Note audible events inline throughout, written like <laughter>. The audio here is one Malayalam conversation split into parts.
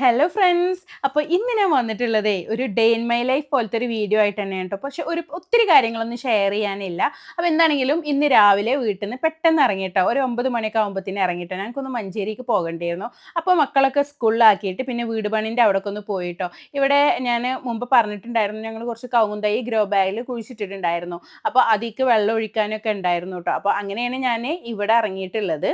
ഹലോ ഫ്രണ്ട്സ് അപ്പോൾ ഇന്ന് ഞാൻ വന്നിട്ടുള്ളതേ ഒരു ഡേ ഇൻ മൈ ലൈഫ് പോലത്തെ ഒരു വീഡിയോ ആയിട്ട് തന്നെയാണ് കേട്ടോ പക്ഷെ ഒരു ഒത്തിരി കാര്യങ്ങളൊന്നും ഷെയർ ചെയ്യാനില്ല. അപ്പോൾ എന്താണെങ്കിലും ഇന്ന് രാവിലെ വീട്ടിൽ നിന്ന് പെട്ടെന്ന് ഇറങ്ങിയിട്ടോ ഒരു ഒമ്പത് മണിയൊക്കെ ആകുമ്പോഴത്തേന് ഇറങ്ങിയിട്ടോ ഞങ്ങൾക്കൊന്ന് മഞ്ചേരിക്ക് പോകേണ്ടിയിരുന്നു. അപ്പോൾ മക്കളൊക്കെ സ്കൂളിലാക്കിയിട്ട് പിന്നെ വീട് പണിന്റെ അവിടെ ഒന്ന് പോയിട്ടോ ഇവിടെ ഞാൻ മുമ്പ് പറഞ്ഞിട്ടുണ്ടായിരുന്നു ഞങ്ങൾ കുറച്ച് കൗന്തൈ ഗ്രോ ബാഗിൽ കുഴിച്ചിട്ടിട്ടുണ്ടായിരുന്നു. അപ്പോൾ അതിക്ക് വെള്ളം ഒഴിക്കാനൊക്കെ ഉണ്ടായിരുന്നു കേട്ടോ അപ്പോൾ അങ്ങനെയാണ് ഞാൻ ഇവിടെ ഇറങ്ങിയിട്ടുള്ളത്.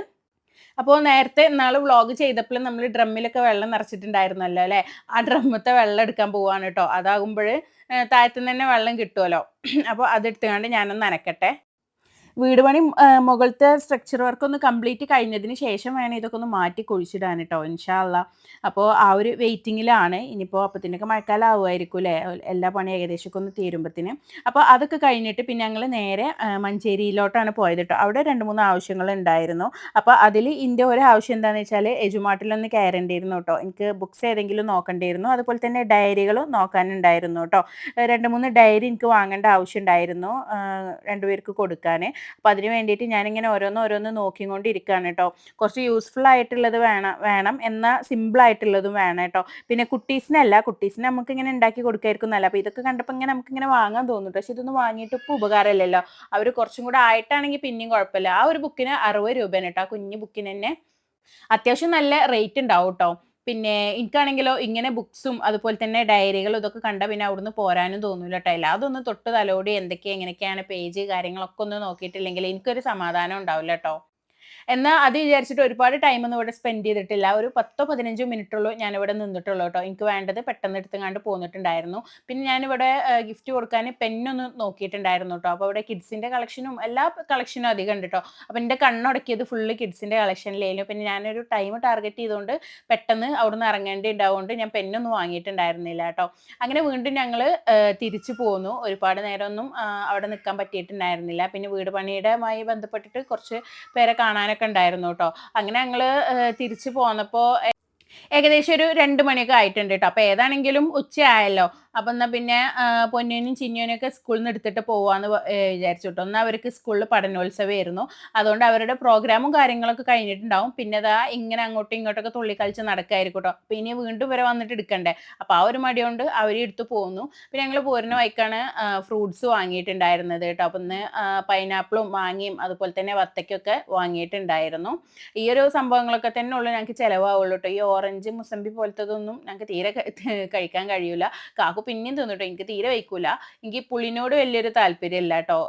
അപ്പോൾ നേരത്തെ നാൾ വ്ളോഗ് ചെയ്തപ്പോൾ നമ്മൾ ഡ്രമ്മിലൊക്കെ വെള്ളം നിറച്ചിട്ടുണ്ടായിരുന്നല്ലോ അല്ലേ? ആ ഡ്രമ്മത്തെ വെള്ളം എടുക്കാൻ പോവാണ് കേട്ടോ അതാകുമ്പോൾ താഴത്തുനിന്ന് തന്നെ വെള്ളം കിട്ടുമല്ലോ അപ്പോൾ അതെടുത്തുകൊണ്ട് ഞാനൊന്ന് നനക്കട്ടെ വീട് പണി മുകളിലത്തെ സ്ട്രക്ചർ വർക്ക് ഒന്ന് കംപ്ലീറ്റ് കഴിഞ്ഞതിന് ശേഷം വേണം ഇതൊക്കെ ഒന്ന് മാറ്റി കുഴിച്ചിടാൻ കേട്ടോ ഇൻഷാല്ല അപ്പോൾ ആ ഒരു വെയിറ്റിങ്ങിലാണ് ഇനിയിപ്പോൾ അപ്പത്തിനൊക്കെ മഴക്കാലം ആവുമായിരിക്കും അല്ലേ എല്ലാ പണി ഏകദേശമൊക്കെ ഒന്ന് തീരുമ്പത്തിന്. അപ്പോൾ അതൊക്കെ കഴിഞ്ഞിട്ട് പിന്നെ ഞങ്ങൾ നേരെ മഞ്ചേരിയിലോട്ടാണ് പോയത് കേട്ടോ അവിടെ രണ്ട് മൂന്ന് ആവശ്യങ്ങൾ ഉണ്ടായിരുന്നു. അപ്പോൾ അതിൽ ഇതിന്റെ ഒരു ആവശ്യം എന്താണെന്ന് വെച്ചാൽ എജുമാട്ടിലൊന്ന് കയറേണ്ടിയിരുന്നു കേട്ടോ എനിക്ക് ബുക്സ് ഏതെങ്കിലും നോക്കേണ്ടിയിരുന്നു. അതുപോലെ തന്നെ ഡയറികളും നോക്കാനുണ്ടായിരുന്നു കേട്ടോ രണ്ട് മൂന്ന് ഡയറി എനിക്ക് വാങ്ങേണ്ട ആവശ്യം ഉണ്ടായിരുന്നു രണ്ടുപേർക്ക് കൊടുക്കാൻ അപ്പോൾ അതിന് വേണ്ടിയിട്ട് ഞാനിങ്ങനെ ഓരോന്ന് ഓരോന്ന് നോക്കിക്കൊണ്ടിരിക്കുകയാണ് കേട്ടോ. കുറച്ച് യൂസ്ഫുൾ ആയിട്ടുള്ളത് വേണം വേണം എന്നാൽ സിമ്പിൾ ആയിട്ടുള്ളതും വേണം കേട്ടോ. പിന്നെ കുട്ടീസിനല്ല കുട്ടീസിന് നമുക്ക് ഇങ്ങനെ ഉണ്ടാക്കി കൊടുക്കായിരിക്കും നല്ല അപ്പോൾ ഇതൊക്കെ കണ്ടപ്പോൾ ഇങ്ങനെ നമുക്ക് ഇങ്ങനെ വാങ്ങാൻ തോന്നും പക്ഷെ ഇതൊന്നും വാങ്ങിയിട്ട് ഇപ്പോൾ ഉപകാരമില്ലല്ലോ. അവർ കുറച്ചും കൂടെ ആയിട്ടാണെങ്കിൽ പിന്നെയും കുഴപ്പമില്ല. ആ ഒരു ബുക്കിന് അറുപത് രൂപയാണ് കേട്ടോ. ആ കുഞ്ഞു ബുക്കിന് തന്നെ അത്യാവശ്യം നല്ല റേറ്റ് ഉണ്ടാവും കേട്ടോ. പിന്നെ എനിക്കാണെങ്കിലോ ഇങ്ങനെ ബുക്സും അതുപോലെ തന്നെ ഡയറികളും ഇതൊക്കെ കണ്ട പിന്നെ അവിടുന്ന് പോരാനും തോന്നില്ല കേട്ടോ എല്ലാ അതൊന്ന് തൊട്ട് തലോടി എന്തൊക്കെയാണ് എങ്ങനെയൊക്കെയാണ് പേജ് കാര്യങ്ങളൊക്കെ ഒന്ന് നോക്കിയിട്ടില്ലെങ്കിൽ എനിക്കൊരു സമാധാനം ഉണ്ടാവില്ല കേട്ടോ എന്നാൽ അത് വിചാരിച്ചിട്ട് ഒരുപാട് ടൈം ഒന്നും ഇവിടെ സ്പെൻഡ് ചെയ്തിട്ടില്ല. ഒരു പത്തോ പതിനഞ്ചോ മിനിറ്റുള്ളൂ ഇവിടെ നിന്നിട്ടുള്ളൂ കേട്ടോ. എനിക്ക് വേണ്ടത് പെട്ടെന്ന് എടുത്തുകൊണ്ട് പോന്നിട്ടുണ്ടായിരുന്നു. പിന്നെ ഞാനിവിടെ ഗിഫ്റ്റ് കൊടുക്കാൻ പെന്നൊന്ന് നോക്കിയിട്ടുണ്ടായിരുന്നു കേട്ടോ. അപ്പോൾ ഇവിടെ കിഡ്സിന്റെ കളക്ഷനും എല്ലാ കളക്ഷനും അധികം ഉണ്ട് കേട്ടോ. അപ്പോൾ എന്റെ കണ്ണുടക്കിയത് ഫുള്ള് കിഡ്സിന്റെ കളക്ഷനിലായിരുന്നു പിന്നെ ഞാനൊരു ടൈം ടാർഗറ്റ് ചെയ്തുകൊണ്ട് പെട്ടെന്ന് അവിടുന്ന് ഇറങ്ങേണ്ടി ഉണ്ടാവുകൊണ്ട് ഞാൻ പെന്നൊന്നും വാങ്ങിയിട്ടുണ്ടായിരുന്നില്ല കേട്ടോ. അങ്ങനെ വീണ്ടും ഞങ്ങൾ തിരിച്ചു പോന്നു. ഒരുപാട് നേരമൊന്നും അവിടെ നിൽക്കാൻ പറ്റിയിട്ടുണ്ടായിരുന്നില്ല. പിന്നെ വീട് പണിയുടെമായി ബന്ധപ്പെട്ടിട്ട് കുറച്ച് പേരെ കാണാനൊക്കെ ഉണ്ടായിരുന്നു കേട്ടോ അങ്ങനെ ഞങ്ങൾ തിരിച്ചു പോന്നപ്പോൾ ഏകദേശം ഒരു രണ്ട് മണിയൊക്കെ ആയിട്ടുണ്ട് കേട്ടോ അപ്പോൾ ഏതാണെങ്കിലും ഉച്ചയായല്ലോ. അപ്പം എന്നാൽ പിന്നെ പൊന്നിയനും ചിന്നിയനും ഒക്കെ സ്കൂളിൽ നിന്ന് എടുത്തിട്ട് പോവാന്ന് വിചാരിച്ചു കേട്ടോ എന്നാൽ അവർക്ക് സ്കൂളിൽ പഠനോത്സവമായിരുന്നു അതുകൊണ്ട് അവരുടെ പ്രോഗ്രാമും കാര്യങ്ങളൊക്കെ കഴിഞ്ഞിട്ടുണ്ടാവും. പിന്നെ അതാ ഇങ്ങനെ അങ്ങോട്ടും ഇങ്ങോട്ടൊക്കെ തുള്ളിക്കളിച്ച് നടക്കായിരിക്കും കേട്ടോ പിന്നെ വീണ്ടും വരെ വന്നിട്ട് എടുക്കണ്ടേ? അപ്പം ആ ഒരു മടി കൊണ്ട് അവർ എടുത്ത് പോന്നു. പിന്നെ ഞങ്ങൾ പോരുന്ന വൈക്കാണ് ഫ്രൂട്ട്സ് വാങ്ങിയിട്ടുണ്ടായിരുന്നത് കേട്ടോ. അപ്പം ഇന്ന് പൈനാപ്പിളും മാങ്ങയും അതുപോലെ തന്നെ വത്തയ്ക്കൊക്കെ വാങ്ങിയിട്ടുണ്ടായിരുന്നു. ഈ ഒരു സംഭവങ്ങളൊക്കെ തന്നെ ഉള്ളു ഞങ്ങൾക്ക് ചിലവാവുള്ളൂ കേട്ടോ. ഈ ഓറഞ്ച് മുസമ്പി പോലത്തതൊന്നും ഞങ്ങൾക്ക് തീരെ കഴിക്കാൻ കഴിയൂല. കാക്കു പിന്നെയും തിന്നിട്ടോ? എനിക്ക് തീരെ വയ്ക്കൂല എനിക്ക് പുളിനോട് വലിയൊരു താല്പര്യമില്ല കേട്ടോ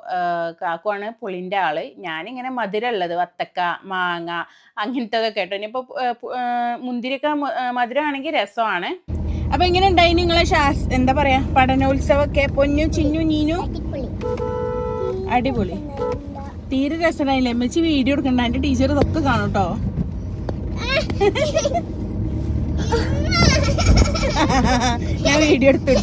കാക്കുവാണ് പുളിന്റെ ആൾ. ഞാനിങ്ങനെ മധുരമുള്ളത് വത്തക്ക മാങ്ങ അങ്ങനത്തതൊക്കെ കേട്ടോ. ഇനിയിപ്പോൾ മുന്തിരിക്ക മധുരമാണെങ്കിൽ രസമാണ്. അപ്പൊ ഇങ്ങനെ ഉണ്ടായി നിങ്ങളെ എന്താ പറയാ പഠനോത്സവമൊക്കെ? പൊന്നു ചിന്നു നീനു? അടിപൊളി. തീരെ രസമായില്ലേ എമ്മച്ചി വീഡിയോ എടുക്കണ്ട. എന്റെ ടീച്ചർ ഇതൊക്കെ കാണൂട്ടോ ഞാൻ വീഡിയോ എടുത്ത്.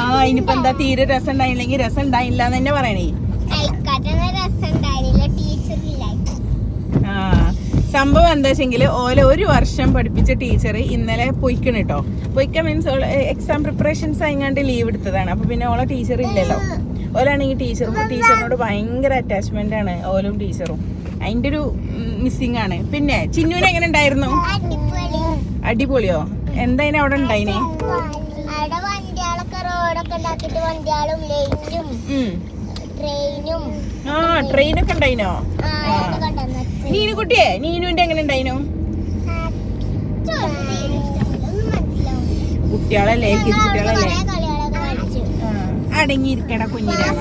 ആ ഇനിയിപ്പോ എന്താ തീരെ രസം ഉണ്ടായില്ലെങ്കിൽ രസം ഉണ്ടായില്ല എന്ന് തന്നെ പറയണേ. ആ സംഭവം എന്താ വെച്ചെങ്കിൽ ഓല ഒരു വർഷം പഠിപ്പിച്ച ടീച്ചർ ഇന്നലെ പൊയ്ക്കണ് കേട്ടോ പൊയ്ക്ക മീൻസ് ഓൾ എക്സാം പ്രിപ്പറേഷൻസ് ആയിങ്ങാണ്ട് ലീവ് എടുത്തതാണ്. അപ്പൊ പിന്നെ ഓളെ ടീച്ചർ ഇല്ലല്ലോ. ഓലാണെങ്കിൽ ടീച്ചറും ടീച്ചറിനോട് ഭയങ്കര അറ്റാച്ച്മെന്റ് ആണ് ഓലും ടീച്ചറും അതിന്റെ ഒരു മിസ്സിംഗ് ആണ്. പിന്നെ ചിന്നുവിന് എങ്ങനെ ഉണ്ടായിരുന്നു? അടിപൊളിയോ? എന്തായാലും അവിടെ ഉണ്ടായിനെ? അവിടെ വണ്ടികളൊക്കെ റോഡൊക്കെ ഉണ്ടാക്കിട്ട് വണ്ടികളും ലൈറ്റും ട്രെയിനും ആ ട്രെയിനൊക്കെ ഉണ്ടായിനോ? ആ, അതൊക്കെ കൊണ്ടുവന്ന് നീനു കുട്ടിയെ നീനുവിന്റെ എങ്ങനെ ഉണ്ടായിനോ? കുട്ടികളല്ലേ കുട്ടികളല്ലേ? അടങ്ങിയിരിക്കണ കുഞ്ഞിരാമ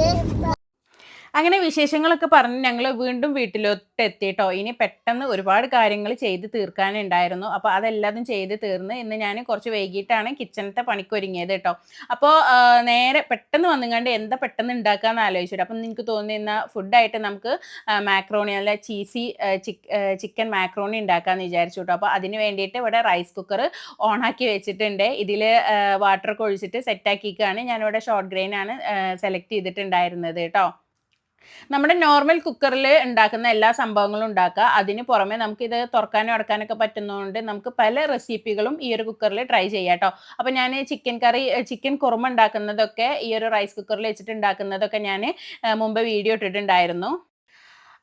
வந்து അങ്ങനെ വിശേഷങ്ങളൊക്കെ പറഞ്ഞ് ഞങ്ങൾ വീണ്ടും വീട്ടിലോട്ട് എത്തിയിട്ടോ ഇനി പെട്ടെന്ന് ഒരുപാട് കാര്യങ്ങൾ ചെയ്ത് തീർക്കാനുണ്ടായിരുന്നു. അപ്പോൾ അതെല്ലാതും ചെയ്ത് തീർന്ന് ഇന്ന് ഞാൻ കുറച്ച് വൈകിട്ടാണ് കിച്ചണത്തെ പണിക്ക് ഒരുങ്ങിയത് കേട്ടോ അപ്പോൾ നേരെ പെട്ടെന്ന് വന്നുകൊണ്ട് എന്താ പെട്ടെന്ന് ഉണ്ടാക്കാമെന്ന് ആലോചിച്ചിട്ട്. അപ്പം നിങ്ങൾക്ക് തോന്നുന്ന ഫുഡായിട്ട് നമുക്ക് മാക്രോണി അല്ല ചീസി ചിക്കൻ മാക്രോണി ഉണ്ടാക്കാമെന്ന് വിചാരിച്ചു കേട്ടോ അപ്പോൾ അതിന് വേണ്ടിയിട്ട് ഇവിടെ റൈസ് കുക്കർ ഓണാക്കി വെച്ചിട്ടുണ്ട്. ഇതിൽ വാട്ടർ ഒക്കെ ഒഴിച്ചിട്ട് സെറ്റാക്കിക്കാണ് ഞാനിവിടെ ഷോർട്ട് ഗ്രെയിൻ ആണ് സെലക്ട് ചെയ്തിട്ടുണ്ടായിരുന്നത് കേട്ടോ. നമ്മുടെ നോർമൽ കുക്കറിൽ ഉണ്ടാക്കുന്ന എല്ലാ സംഭവങ്ങളും ഉണ്ടാക്കുക. അതിന് പുറമെ നമുക്ക് ഇത് തുറക്കാനും അടക്കാനൊക്കെ പറ്റുന്നതുകൊണ്ട് നമുക്ക് പല റെസിപ്പികളും ഈ ഒരു കുക്കറിൽ ട്രൈ ചെയ്യാം കേട്ടോ അപ്പോൾ ഞാൻ ചിക്കൻ കറി ചിക്കൻ കുറുമ ഉണ്ടാക്കുന്നതൊക്കെ ഈ ഒരു റൈസ് കുക്കറിൽ വെച്ചിട്ട് ഉണ്ടാക്കുന്നതൊക്കെ ഞാൻ മുമ്പ് വീഡിയോ ഇട്ടിട്ടുണ്ടായിരുന്നു.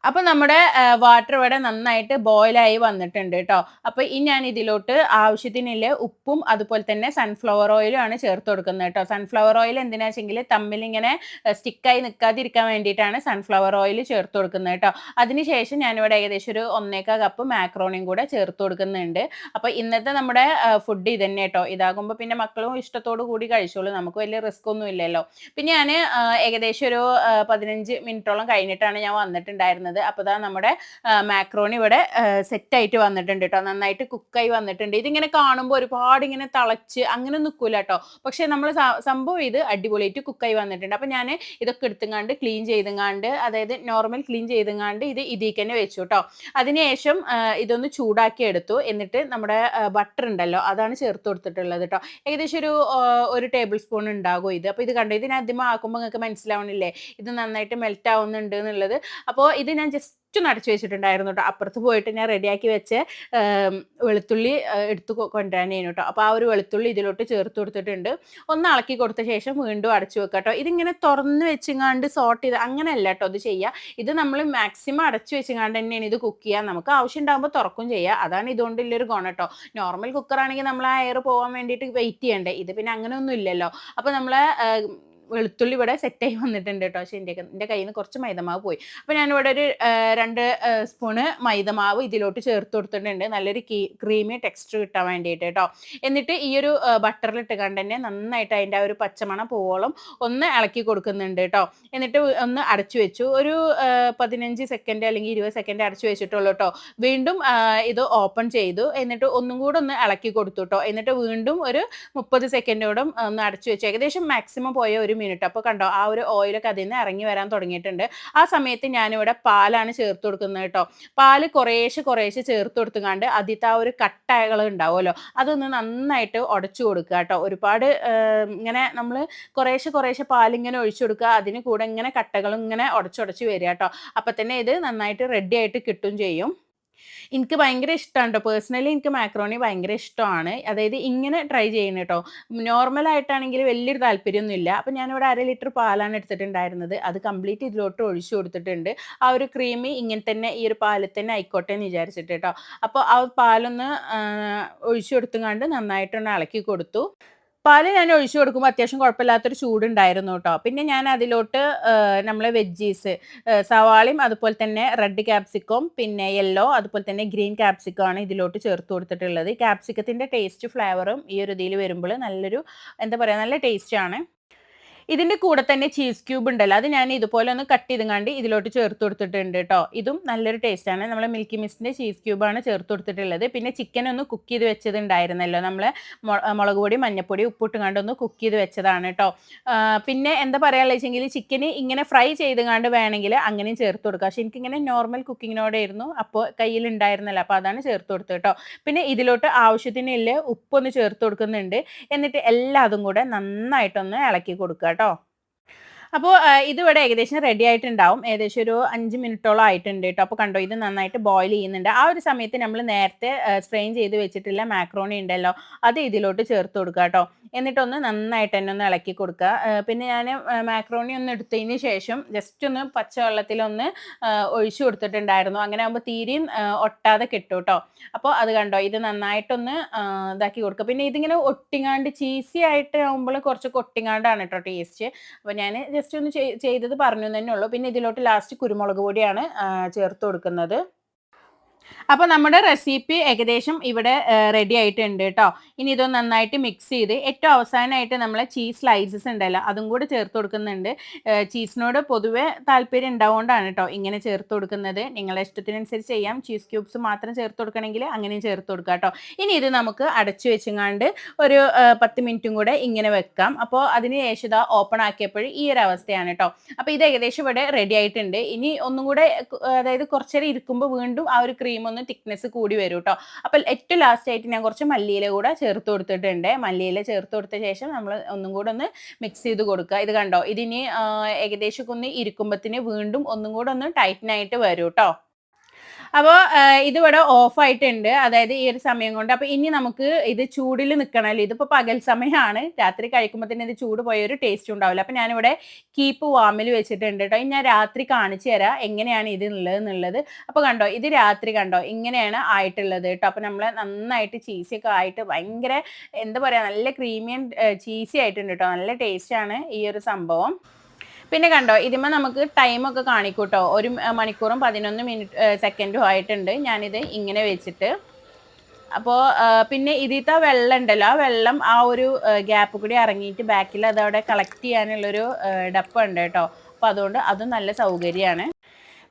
അപ്പോൾ നമ്മുടെ വാട്ടർ ഇവിടെ നന്നായിട്ട് ബോയിലായി വന്നിട്ടുണ്ട് കേട്ടോ അപ്പൊ ഈ ഞാൻ ഇതിലോട്ട് ആവശ്യത്തിനുള്ള ഉപ്പും അതുപോലെ തന്നെ സൺഫ്ലവർ ഓയിലും ആണ് ചേർത്ത് കൊടുക്കുന്നത് കേട്ടോ സൺഫ്ലവർ ഓയിൽ എന്തിനാ വെച്ചെങ്കിൽ തമ്മിലിങ്ങനെ സ്റ്റിക്കായി നിൽക്കാതിരിക്കാൻ വേണ്ടിയിട്ടാണ് സൺഫ്ലവർ ഓയിൽ ചേർത്ത് കൊടുക്കുന്നത് കേട്ടോ അതിനുശേഷം ഞാനിവിടെ ഏകദേശം ഒരു ഒന്നേക്കാ കപ്പ് മാക്രോണിയും കൂടെ ചേർത്ത് കൊടുക്കുന്നുണ്ട്. അപ്പൊ ഇന്നത്തെ നമ്മുടെ ഫുഡ് ഇത് തന്നെ കേട്ടോ ഇതാകുമ്പോൾ പിന്നെ മക്കളും ഇഷ്ടത്തോടു കൂടി കഴിച്ചോളൂ. നമുക്ക് വലിയ റിസ്ക് ഒന്നും ഇല്ലല്ലോ. പിന്നെ ഞാൻ ഏകദേശം ഒരു പതിനഞ്ച് മിനിറ്റോളം കഴിഞ്ഞിട്ടാണ് ഞാൻ വന്നിട്ടുണ്ടായിരുന്നത്. അപ്പോൾ ഇതാ നമ്മുടെ മാക്രോണി ഇവിടെ സെറ്റായിട്ട് വന്നിട്ടുണ്ട് കേട്ടോ നന്നായിട്ട് കുക്കായി വന്നിട്ടുണ്ട്. ഇതിങ്ങനെ കാണുമ്പോൾ ഒരുപാട് ഇങ്ങനെ തിളച്ച് അങ്ങനെ നിൽക്കൂല കേട്ടോ പക്ഷേ നമ്മൾ സംഭവം ഇത് അടിപൊളിയായിട്ട് കുക്കായി വന്നിട്ടുണ്ട്. അപ്പോൾ ഞാൻ ഇതൊക്കെ എടുത്തുങ്ങാണ്ട് ക്ലീൻ ചെയ്തുങ്ങാണ്ട് അതായത് നോർമൽ ക്ലീൻ ചെയ്തുങ്ങാണ്ട് ഇത് ഇതിലേക്ക് തന്നെ വെച്ചു കേട്ടോ അതിനുശേഷം ഇതൊന്ന് ചൂടാക്കി എടുത്തു. എന്നിട്ട് നമ്മുടെ ബട്ടർ ഉണ്ടല്ലോ അതാണ് ചേർത്ത് കൊടുത്തിട്ടുള്ളത് കേട്ടോ ഏകദേശം ഒരു ഒരു ടേബിൾ സ്പൂൺ ഉണ്ടാകും ഇത്. അപ്പോൾ ഇത് കണ്ടോ? ഇത് ഞാൻ ആദ്യം ആക്കുമ്പോൾ നിങ്ങൾക്ക് മനസ്സിലാവണില്ലേ? ഇത് നന്നായിട്ട് മെൽറ്റ് ആവുന്നുണ്ട് എന്നുള്ളത്. അപ്പോൾ ഇത് ജസ്റ്റ് ഒന്ന് അടച്ചു വെച്ചിട്ടുണ്ടായിരുന്നു കേട്ടോ അപ്പുറത്ത് പോയിട്ട് ഞാൻ റെഡിയാക്കി വെച്ച് വെളുത്തുള്ളി എടുത്തു കൊണ്ടുവരാനേനു കേട്ടോ അപ്പോൾ ആ ഒരു വെളുത്തുള്ളി ഇതിലോട്ട് ചേർത്ത് കൊടുത്തിട്ടുണ്ട്. ഒന്ന് ഇളക്കി കൊടുത്ത ശേഷം വീണ്ടും അടച്ചു വെക്കുക കേട്ടോ ഇതിങ്ങനെ തുറന്ന് വെച്ചിങ്ങാണ്ട് സോർട്ട് ചെയ്ത് അങ്ങനെയല്ല കേട്ടോ ഇത് ചെയ്യുക ഇത് നമ്മൾ മാക്സിമം അടച്ചു വെച്ചിങ്ങാണ്ട് തന്നെയാണ് ഇത് കുക്ക് ചെയ്യുക നമുക്ക് ആവശ്യം ഉണ്ടാകുമ്പോൾ തുറക്കും ചെയ്യുക അതാണ് ഇതുകൊണ്ടുള്ളൊരു ഗുണം കേട്ടോ നോർമൽ കുക്കറാണെങ്കിൽ നമ്മൾ ആ എയർ പോകാൻ വേണ്ടിയിട്ട് വെയിറ്റ് ചെയ്യണ്ടേ. ഇത് പിന്നെ അങ്ങനെയൊന്നും ഇല്ലല്ലോ. അപ്പോൾ നമ്മൾ വെളുത്തുള്ളി ഇവിടെ സെറ്റായി വന്നിട്ടുണ്ട് കേട്ടോ. പക്ഷേ എന്റെ എന്റെ കയ്യിൽ നിന്ന് കുറച്ച് മൈദമാവ് പോയി. അപ്പോൾ ഞാനിവിടെ ഒരു രണ്ട് സ്പൂണ് മൈദമാവ് ഇതിലോട്ട് ചേർത്ത് കൊടുത്തിട്ടുണ്ട്. നല്ലൊരു ക്രീമി ടെക്സ്ചർ കിട്ടാൻ വേണ്ടിയിട്ട് കേട്ടോ. എന്നിട്ട് ഈ ഒരു ബട്ടറിലിട്ട് കണ്ട് തന്നെ നന്നായിട്ട് അതിന്റെ ആ ഒരു പച്ചമണം പോവോളം ഒന്ന് ഇളക്കി കൊടുക്കുന്നുണ്ട് കേട്ടോ. എന്നിട്ട് ഒന്ന് അടച്ചു വെച്ചു. ഒരു പതിനഞ്ച് സെക്കൻഡ് അല്ലെങ്കിൽ ഇരുപത് സെക്കൻഡ് അടച്ചു വെച്ചിട്ടുള്ളൂ കേട്ടോ. വീണ്ടും ഇത് ഓപ്പൺ ചെയ്തു. എന്നിട്ട് ഒന്നും കൂടെ ഒന്ന് ഇളക്കി കൊടുത്തു കേട്ടോ. എന്നിട്ട് വീണ്ടും ഒരു മുപ്പത് സെക്കൻഡോടും ഒന്ന് അടച്ചു വെച്ചു. ഏകദേശം മാക്സിമം പോയ ഒരു മിനിറ്റ് അപ്പോൾ കണ്ടോ ആ ഒരു ഓയിലൊക്കെ അതിൽ നിന്ന് ഇറങ്ങി വരാൻ തുടങ്ങിയിട്ടുണ്ട്. ആ സമയത്ത് ഞാനിവിടെ പാലാണ് ചേർത്ത് കൊടുക്കുന്നത് കേട്ടോ. പാൽ കുറേശ്ശെ കുറേശ്ശെ ചേർത്ത് കൊടുത്തുകൊണ്ട് ആദ്യത്തെ ആ ഒരു കട്ടകൾ ഉണ്ടാവുമല്ലോ അതൊന്ന് നന്നായിട്ട് ഉടച്ചു കൊടുക്കുക കേട്ടോ. ഒരുപാട് ഇങ്ങനെ നമ്മൾ കുറേശ്ശെ കുറേശ്ശെ പാലിങ്ങനെ ഒഴിച്ചു കൊടുക്കുക അതിന് കൂടെ ഇങ്ങനെ കട്ടകളും ഇങ്ങനെ ഉടച്ചുടച്ച് വരിക കേട്ടോ. അപ്പം തന്നെ ഇത് നന്നായിട്ട് റെഡി ആയിട്ട് കിട്ടും ചെയ്യും. എനിക്ക് ഭയങ്കര ഇഷ്ടമാണ് കേട്ടോ പേഴ്സണലി എനിക്ക് മാക്രോണി ഭയങ്കര ഇഷ്ടമാണ് അതായത് ഇങ്ങനെ ട്രൈ ചെയ്യുന്നത് കേട്ടോ നോർമലായിട്ടാണെങ്കിൽ വലിയൊരു താല്പര്യമൊന്നുമില്ല. അപ്പം ഞാനിവിടെ അര ലിറ്റർ പാലാണ് എടുത്തിട്ടുണ്ടായിരുന്നത്. അത് കംപ്ലീറ്റ് ഇതിലോട്ട് ഒഴിച്ചു കൊടുത്തിട്ടുണ്ട്. ആ ഒരു ക്രീം ഇങ്ങനെ തന്നെ ഈ ഒരു പാലിൽ തന്നെ ആയിക്കോട്ടെ എന്ന് വിചാരിച്ചിട്ട് കേട്ടോ അപ്പോൾ ആ പാലൊന്ന് ഒഴിച്ചു കൊടുത്തുകൊണ്ട് നന്നായിട്ടൊന്ന് ഇളക്കി കൊടുത്തു. പാൽ ഞാൻ ഒഴിച്ചു കൊടുക്കുമ്പോൾ അത്യാവശ്യം കുഴപ്പമില്ലാത്തൊരു ചൂടുണ്ടായിരുന്നു കേട്ടോ പിന്നെ ഞാൻ അതിലോട്ട് നമ്മളെ വെജ്ജീസ് സവാളയും അതുപോലെ തന്നെ റെഡ് ക്യാപ്സിക്കം പിന്നെ യെല്ലോ അതുപോലെ തന്നെ ഗ്രീൻ ക്യാപ്സിക്കോ ആണ് ഇതിലോട്ട് ചേർത്ത് കൊടുത്തിട്ടുള്ളത്. ക്യാപ്സിക്കത്തിന്റെ ടേസ്റ്റ് ഫ്ലേവറും ഈ ഒരു ഇതിൽ വരുമ്പോൾ നല്ലൊരു എന്താ പറയുക നല്ല ടേസ്റ്റ് ആണ്. ഇതിന്റെ കൂടെ തന്നെ ചീസ് ക്യൂബ് ഉണ്ടല്ലോ. അത് ഞാൻ ഇതുപോലെ ഒന്ന് കട്ട് ചെയ്തുങ്ങാണ്ട് ഇതിലോട്ട് ചേർത്ത് കൊടുത്തിട്ടുണ്ട് കേട്ടോ ഇതും നല്ലൊരു ടേസ്റ്റാണ് നമ്മൾ മിൽക്കി മിസ്റ്റിന്റെ ചീസ് ക്യൂബാണ് ചേർത്ത് കൊടുത്തിട്ടുള്ളത്. പിന്നെ ചിക്കൻ ഒന്ന് കുക്ക് ചെയ്ത് വെച്ചത് ഉണ്ടായിരുന്നല്ലോ നമ്മൾ മുളക് പൊടി മഞ്ഞപ്പൊടി ഉപ്പിട്ടുങ്ങാണ്ട് ഒന്ന് കുക്ക് ചെയ്ത് വെച്ചതാണ് കേട്ടോ പിന്നെ എന്താ പറയാനുള്ള വെച്ചെങ്കിൽ ചിക്കന് ഇങ്ങനെ ഫ്രൈ ചെയ്തുങ്ങാണ്ട് വേണമെങ്കിൽ അങ്ങനെയും ചേർത്ത് കൊടുക്കുക പക്ഷെ എനിക്കിങ്ങനെ നോർമൽ കുക്കിങ്ങിനോടായിരുന്നു അപ്പോൾ കയ്യിലുണ്ടായിരുന്നല്ലോ. അപ്പോൾ അതാണ് ചേർത്ത് കൊടുത്തത് കേട്ടോ പിന്നെ ഇതിലോട്ട് ആവശ്യത്തിനുള്ള ഉപ്പൊന്ന് ചേർത്ത് കൊടുക്കുന്നുണ്ട്. എന്നിട്ട് എല്ലാതും കൂടെ നന്നായിട്ടൊന്ന് ഇളക്കി കൊടുക്കുക കേട്ടോ. അപ്പോൾ ഇതിവിടെ ഏകദേശം റെഡി ആയിട്ടുണ്ടാവും. ഏകദേശം ഒരു അഞ്ച് മിനിറ്റോളം ആയിട്ടുണ്ട് കേട്ടോ അപ്പോൾ കണ്ടോ ഇത് നന്നായിട്ട് ബോയിൽ ചെയ്യുന്നുണ്ട്. ആ ഒരു സമയത്ത് നമ്മൾ നേരത്തെ സ്ട്രെയിൻ ചെയ്ത് വെച്ചിട്ടുള്ള മാക്രോണി ഉണ്ടല്ലോ അത് ഇതിലോട്ട് ചേർത്ത് കൊടുക്കുക കേട്ടോ എന്നിട്ടൊന്ന് നന്നായിട്ട് തന്നെ ഒന്ന് ഇളക്കി കൊടുക്കുക. പിന്നെ ഞാൻ മാക്രോണി ഒന്ന് എടുത്തതിന് ശേഷം ജസ്റ്റ് ഒന്ന് പച്ചവെള്ളത്തിലൊന്ന് ഒഴിച്ചു കൊടുത്തിട്ടുണ്ടായിരുന്നു. അങ്ങനെ ആകുമ്പോൾ തീരെയും ഒട്ടാതെ കിട്ടും കേട്ടോ അപ്പോൾ അത് കണ്ടോ ഇത് നന്നായിട്ടൊന്ന് ഇതാക്കി കൊടുക്കുക. പിന്നെ ഇതിങ്ങനെ ഒട്ടിങ്ങാണ്ട് ചീസി ആയിട്ട് ആകുമ്പോൾ കുറച്ച് ഒട്ടിങ്ങാണ്ടാണ് കേട്ടോ ടേസ്റ്റ് അപ്പോൾ ഞാൻ ജസ്റ്റ് ഒന്ന് ചെയ്തത് പറഞ്ഞു തന്നെ ഉള്ളൂ. പിന്നെ ഇതിലോട്ട് ലാസ്റ്റ് കുരുമുളക് പൊടിയാണ് ചേർത്ത് കൊടുക്കുന്നത്. അപ്പോൾ നമ്മുടെ റെസിപ്പി ഏകദേശം ഇവിടെ റെഡി ആയിട്ടുണ്ട് കേട്ടോ ഇനി ഇത് നന്നായിട്ട് മിക്സ് ചെയ്ത് ഏറ്റവും അവസാനമായിട്ട് നമ്മൾ ചീസ് സ്ലൈസസ് ഉണ്ടല്ലോ അതും കൂടെ ചേർത്ത് കൊടുക്കുന്നുണ്ട്. ചീസിനോട് പൊതുവെ താല്പര്യം ഉണ്ടാവുകൊണ്ടാണ് കേട്ടോ ഇങ്ങനെ ചേർത്ത് കൊടുക്കുന്നത്. നിങ്ങളുടെ ഇഷ്ടത്തിനനുസരിച്ച് ചെയ്യാം. ചീസ് ക്യൂബ്സ് മാത്രം ചേർത്ത് കൊടുക്കണമെങ്കിൽ അങ്ങനെയും ചേർത്ത് കൊടുക്കാം കേട്ടോ ഇനി ഇത് നമുക്ക് അടച്ചു വെച്ചുങ്ങാണ്ട് ഒരു പത്ത് മിനിറ്റും കൂടെ ഇങ്ങനെ വെക്കാം. അപ്പോൾ അതിന് ശേഷം ഓപ്പൺ ആക്കിയപ്പോൾ ഈ ഒരു അവസ്ഥയാണ് കേട്ടോ അപ്പോൾ ഇത് ഏകദേശം ഇവിടെ റെഡി ആയിട്ടുണ്ട്. ഇനി ഒന്നും കൂടെ അതായത് കുറച്ചേരം ഇരിക്കുമ്പോൾ വീണ്ടും ആ ഒരു ക്രീം ക്രീം ഒന്ന് തിക്നെസ് കൂടി വരും കേട്ടോ അപ്പം ഏറ്റവും ലാസ്റ്റ് ആയിട്ട് ഞാൻ കുറച്ച് മല്ലിയില കൂടെ ചേർത്ത് കൊടുത്തിട്ടുണ്ട്. മല്ലിയില ചേർത്ത് കൊടുത്ത ശേഷം നമ്മൾ ഒന്നും കൂടെ ഒന്ന് മിക്സ് ചെയ്ത് കൊടുക്കുക. ഇത് കണ്ടോ? ഇതിന് ഏകദേശം ഒന്ന് ഇരിക്കുമ്പത്തിന് വീണ്ടും ഒന്നും കൂടെ ഒന്ന് ടൈറ്റനായിട്ട് വരും കേട്ടോ അപ്പോൾ ഇതിവിടെ ഓഫായിട്ടുണ്ട്. അതായത് ഈ ഒരു സമയം കൊണ്ട്. അപ്പോൾ ഇനി നമുക്ക് ഇത് ചൂടിൽ നിൽക്കണമല്ലോ ഇതിപ്പോൾ പകൽ സമയമാണ് രാത്രി കഴിക്കുമ്പോൾ തന്നെ ഇത് ചൂട് പോയ ഒരു ടേസ്റ്റ് ഉണ്ടാവില്ല. അപ്പോൾ ഞാനിവിടെ കീപ്പ് വാമിൽ വെച്ചിട്ടുണ്ട് കേട്ടോ ഞാൻ രാത്രി കാണിച്ചു തരാം എങ്ങനെയാണ് ഇത് ഉള്ളത് എന്നുള്ളത് അപ്പോൾ കണ്ടോ ഇത് രാത്രി കണ്ടോ ഇങ്ങനെയാണ് ആയിട്ടുള്ളത് കേട്ടോ അപ്പോൾ നമ്മൾ നന്നായിട്ട് ചീസിയൊക്കെ ആയിട്ട് ഭയങ്കര എന്താ പറയുക നല്ല ക്രീമിയൻ ചീസി ആയിട്ടുണ്ട് കേട്ടോ നല്ല ടേസ്റ്റാണ് ഈ ഒരു സംഭവം. പിന്നെ കണ്ടോ ഇതിമ്മ നമുക്ക് ടൈമൊക്കെ കാണിക്കൂട്ടോ. ഒരു മണിക്കൂറും പതിനൊന്ന് മിനിറ്റ് സെക്കൻഡും ആയിട്ടുണ്ട്. ഞാനിത് ഇങ്ങനെ വെച്ചിട്ട്. അപ്പോൾ പിന്നെ ഇതിത്തെ വെള്ളം ഉണ്ടല്ലോ ആ വെള്ളം ആ ഒരു ഗ്യാപ്പ് കൂടി ഇറങ്ങിയിട്ട് ബാക്കിൽ അതവിടെ കളക്ട് ചെയ്യാനുള്ളൊരു ഡപ്പ ഉണ്ട് കേട്ടോ. അപ്പോൾ അതുകൊണ്ട് അതും നല്ല സൗകര്യമാണ്.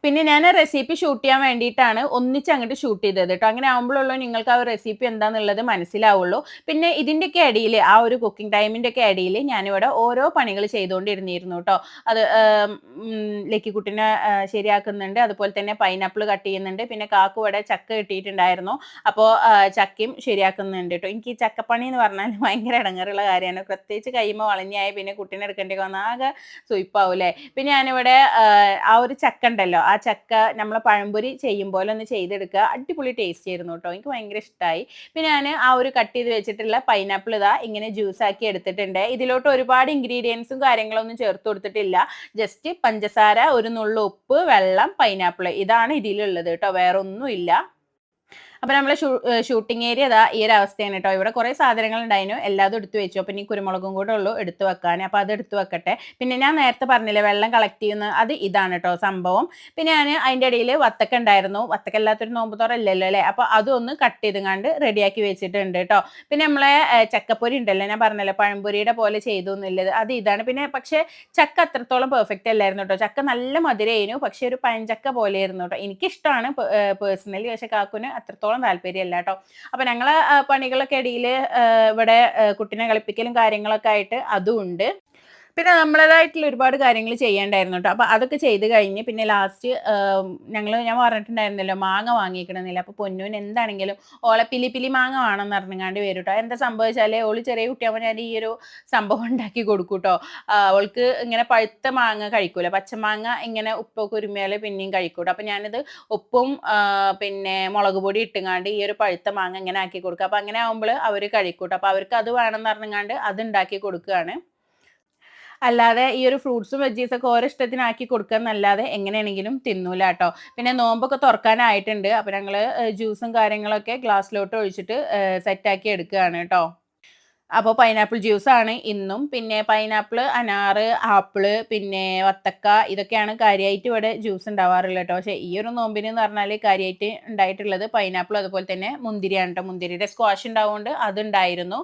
പിന്നെ ഞാൻ റെസിപ്പി ഷൂട്ട് ചെയ്യാൻ വേണ്ടിയിട്ടാണ് ഒന്നിച്ച് അങ്ങോട്ട് ഷൂട്ട് ചെയ്തത് കേട്ടോ. അങ്ങനെ ആകുമ്പോഴുള്ളൂ നിങ്ങൾക്ക് ആ റെസിപ്പി എന്താണെന്നുള്ളത് മനസ്സിലാവുള്ളൂ. പിന്നെ ഇതിന്റെയൊക്കെ ഇടയിൽ ആ ഒരു കുക്കിംഗ് ടൈമിന്റെ ഒക്കെ ഇടയിൽ ഞാനിവിടെ ഓരോ പണികൾ ചെയ്തുകൊണ്ടിരുന്നിരുന്നു കേട്ടോ. അത് ആം, കുട്ടിനെ ലക്കിക്കുട്ടിനെ ശരിയാക്കുന്നുണ്ട്. അതുപോലെ തന്നെ പൈനാപ്പിൾ കട്ട് ചെയ്യുന്നുണ്ട്. പിന്നെ കാക്കു ഇവിടെ ചക്ക കിട്ടിയിട്ടുണ്ടായിരുന്നു. അപ്പോൾ ചക്കയും ശരിയാക്കുന്നുണ്ട് കേട്ടോ. എനിക്ക് ചക്കപ്പണി എന്ന് പറഞ്ഞാൽ <laughs> ഭയങ്കര ഇടങ്ങറുള്ള കാര്യമാണ്. പ്രത്യേകിച്ച് കൈമ വളഞ്ഞായി പിന്നെ കുട്ടീനെ എടുക്കേണ്ടി വന്നാൽ ആകെ സുയിപ്പാവൂലേ പിന്നെ ഞാനിവിടെ ആ, ആ ഒരു ചക്ക ഉണ്ടല്ലോ. ആ ചക്ക നമ്മൾ പഴംപൊരി ചെയ്യും പോലെ ഒന്ന് ചെയ്തെടുക്കുക. അടിപൊളി ടേസ്റ്റ് ആയിരുന്നു കേട്ടോ. എനിക്ക് ഭയങ്കര ഇഷ്ടമായി പിന്നെ ഞാൻ ആ ഒരു കട്ട് ചെയ്ത് വെച്ചിട്ടുള്ള പൈനാപ്പിൾ ഇതാ ഇങ്ങനെ ജ്യൂസ് ആക്കി എടുത്തിട്ടുണ്ട്. ഇതിലോട്ട് ഒരുപാട് ഇൻഗ്രീഡിയൻസും കാര്യങ്ങളൊന്നും ചേർത്ത് കൊടുത്തിട്ടില്ല. ജസ്റ്റ് പഞ്ചസാര ഒരു നുള്ളു ഉപ്പ് വെള്ളം പൈനാപ്പിൾ ഇതാണ് ഇതിലുള്ളത് കേട്ടോ. വേറെ ഒന്നുമില്ല അപ്പൊ നമ്മളെ ഷൂട്ടിംഗ് ഏരിയ ഇതാ ഈ ഒരു അവസ്ഥയാണ് കേട്ടോ ഇവിടെ കുറെ സാധനങ്ങൾ ഉണ്ടായിരുന്നു എല്ലാതും എടുത്തു വെച്ചു. അപ്പൊ ഇനി കുരുമുളകും കൂടെ ഉള്ളൂ എടുത്തു വെക്കാൻ. അപ്പൊ അത് എടുത്തു വെക്കട്ടെ. പിന്നെ ഞാൻ നേരത്തെ പറഞ്ഞില്ലേ വെള്ളം കളക്ട് ചെയ്യുന്ന അത് ഇതാണ് കേട്ടോ സംഭവം. പിന്നെ ഞാൻ അതിന്റെ ഇടയിൽ വത്തക്ക ഉണ്ടായിരുന്നു. വത്തക്ക അല്ലാത്തൊരു നോമ്പ് തുറല്ലല്ലോ അല്ലേ? അപ്പൊ അതൊന്ന് കട്ട് ചെയ്തുകൊണ്ട് റെഡിയാക്കി വെച്ചിട്ടുണ്ട് കേട്ടോ പിന്നെ നമ്മളെ ചക്കപ്പൊരി ഉണ്ടല്ലോ. ഞാൻ പറഞ്ഞല്ലോ പഴംപൊരിയുടെ പോലെ ചെയ്തു എന്നുള്ളത് അത് ഇതാണ്. പിന്നെ പക്ഷെ ചക്ക അത്രത്തോളം പെർഫെക്റ്റ് അല്ലായിരുന്നു കേട്ടോ ചക്ക നല്ല മധുരമായിരുന്നു പക്ഷെ ഒരു പഴഞ്ചക്ക പോലെയായിരുന്നു കേട്ടോ എനിക്കിഷ്ടമാണ് പേഴ്സണലി പക്ഷെ കാക്കുന് അത്രത്തോളം താല്പര്യമല്ല കേട്ടോ. അപ്പൊ ഞങ്ങളെ പണികളൊക്കെ ഇടയിൽ ഇവിടെ കുട്ടീനെ കളിപ്പിക്കലും കാര്യങ്ങളൊക്കെ ആയിട്ട് അതും ഉണ്ട്. പിന്നെ നമ്മളേതായിട്ടുള്ള ഒരുപാട് കാര്യങ്ങൾ ചെയ്യേണ്ടായിരുന്നു കേട്ടോ അപ്പോൾ അതൊക്കെ ചെയ്ത് കഴിഞ്ഞ് പിന്നെ ലാസ്റ്റ് ഞങ്ങൾ ഞാൻ പറഞ്ഞിട്ടുണ്ടായിരുന്നല്ലോ മാങ്ങ വാങ്ങിക്കണമെന്നില്ല അപ്പോൾ പൊന്നൂന് എന്താണെങ്കിലും ഓളെ പിലി പിലി മാങ്ങ വേണമെന്ന് പറഞ്ഞാണ്ട് വരും കേട്ടോ എന്താ സംഭവിച്ചാലേ ഓൾ ചെറിയ കുട്ടിയാകുമ്പോൾ ഞാൻ ഈ ഒരു സംഭവം ഉണ്ടാക്കി കൊടുക്കും കേട്ടോ അവൾക്ക് ഇങ്ങനെ പഴുത്ത മാങ്ങ കഴിക്കൂല. പച്ചമാങ്ങ ഇങ്ങനെ ഉപ്പൊക്കെ ഉരുമിയാൽ പിന്നെയും കഴിക്കൂട്ടോ അപ്പം ഞാനിത് ഉപ്പും പിന്നെ മുളക് പൊടി ഇട്ടുങ്ങാണ്ട് ഈ ഒരു പഴുത്ത മാങ്ങ ഇങ്ങനെ ആക്കി കൊടുക്കുക അപ്പം അങ്ങനെ ആകുമ്പോൾ അവർ കഴിക്കൂട്ടോ അപ്പോൾ അവർക്ക് അത് വേണമെന്ന് പറഞ്ഞങ്ങാണ്ട് അത് ഉണ്ടാക്കി കൊടുക്കുകയാണ് അല്ലാതെ ഈ ഒരു ഫ്രൂട്ട്സും വെജീസ് ഒക്കെ ഓരോ ഇഷ്ടത്തിനാക്കി കൊടുക്കുക എന്നല്ലാതെ എങ്ങനെയാണെങ്കിലും തിന്നൂല കേട്ടോ. പിന്നെ നോമ്പൊക്കെ തുറക്കാനായിട്ടുണ്ട്. അപ്പോൾ ഞങ്ങൾ ജ്യൂസും കാര്യങ്ങളൊക്കെ ഗ്ലാസ്സിലോട്ട് ഒഴിച്ചിട്ട് സെറ്റാക്കി എടുക്കുകയാണ് കേട്ടോ. അപ്പോൾ പൈനാപ്പിൾ ജ്യൂസ് ആണ് ഇന്നും. പിന്നെ പൈനാപ്പിൾ അനാറ് ആപ്പിൾ പിന്നെ വത്തക്ക ഇതൊക്കെയാണ് കാര്യമായിട്ട് ഇവിടെ ജ്യൂസ് ഉണ്ടാവാറുള്ളത് കേട്ടോ. പക്ഷേ ഈ ഒരു നോമ്പിന് എന്ന് പറഞ്ഞാൽ കാര്യമായിട്ട് ഉണ്ടായിട്ടുള്ളത് പൈനാപ്പിൾ അതുപോലെ തന്നെ മുന്തിരിയാണ് കേട്ടോ. മുന്തിരിയുടെ സ്ക്വാഷ് ഉണ്ടാവുകൊണ്ട് അതുണ്ടായിരുന്നു.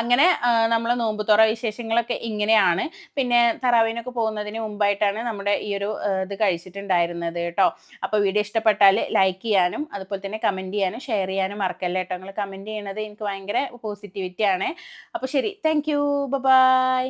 അങ്ങനെ നമ്മൾ നോമ്പ് തുറ വിശേഷങ്ങളൊക്കെ ഇങ്ങനെയാണ്. പിന്നെ തറാവിനൊക്കെ പോകുന്നതിന് മുമ്പായിട്ടാണ് നമ്മുടെ ഈ ഒരു ഇത് കഴിച്ചിട്ടുണ്ടായിരുന്നത് കേട്ടോ. അപ്പോൾ വീഡിയോ ഇഷ്ടപ്പെട്ടാൽ ലൈക്ക് ചെയ്യാനും അതുപോലെ തന്നെ കമന്റ് ചെയ്യാനും ഷെയർ ചെയ്യാനും മറക്കല്ല കേട്ടോ. നിങ്ങൾ കമന്റ് ചെയ്യണത് എനിക്ക് ഭയങ്കര പോസിറ്റിവിറ്റി ആണ്. അപ്പോൾ ശരി താങ്ക് യു ബൈ